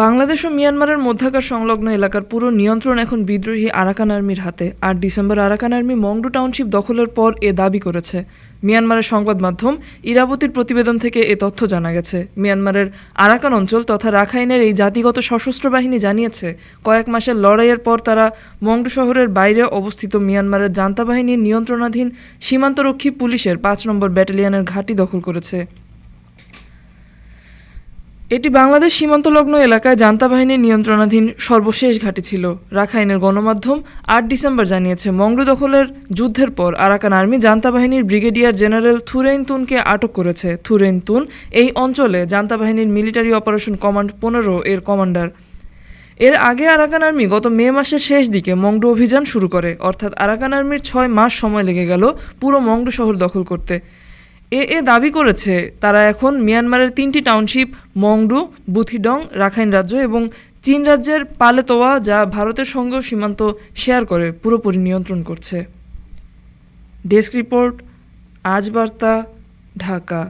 বাংলাদেশ ও মিয়ানমারের মধ্যাকার সংলগ্ন এলাকার পুরো নিয়ন্ত্রণ এখন বিদ্রোহী আরাকান আর্মির হাতে, আর December Arakan army Maungdaw township দখলের পর এ দাবি করেছে। মিয়ানমারের সংবাদ মাধ্যম ইরাবতীর প্রতিবেদন থেকে এ তথ্য জানা গেছে। মিয়ানমারের আরাকান অঞ্চল তথা রাখাইনের এই জাতিগত সশস্ত্র বাহিনী জানিয়েছে, কয়েক মাসের লড়াইয়ের পর তারা মংডু শহরের বাইরে অবস্থিত মিয়ানমারের জান্তা বাহিনীর নিয়ন্ত্রণাধীন সীমান্তরক্ষী পুলিশের পাঁচ নম্বর ব্যাটালিয়নের ঘাঁটি দখল করেছে। এটি বাংলাদেশ সীমান্তলগ্ন এলাকায় জান্তা বাহিনীর নিয়ন্ত্রণাধীন সর্বশেষ ঘাঁটি ছিল। রাখাইনের গণমাধ্যম আট ডিসেম্বর জানিয়েছে মংডু দখলের যুদ্ধের পর আরাকান আর্মি জান্তা বাহিনীর ব্রিগেডিয়ার জেনারেল থুরেইন তুনকে আটক করেছে। থুরেইন তুন এই অঞ্চলে জান্তা বাহিনীর মিলিটারি অপারেশন কমান্ড পনেরো এর কমান্ডার। এর আগে আরাকান আর্মি গত মে মাসের শেষ দিকে মংডু অভিযান শুরু করে, অর্থাৎ আরাকান আর্মির ছয় মাস সময় লেগে গেল পুরো মংডু শহর দখল করতে। এ এ দাবি করেছে, তারা এখন মিয়ানমারের তিনটি টাউনশিপ, মংডু, বুথিডং, রাখাইন রাজ্য এবং চীন রাজ্যের পালেতোয়া যা ভারতের সঙ্গে সীমান্ত শেয়ার করে, পুরোপুরি নিয়ন্ত্রণ করছে। ডেস্ক রিপোর্ট, আজ বার্তা, ঢাকা।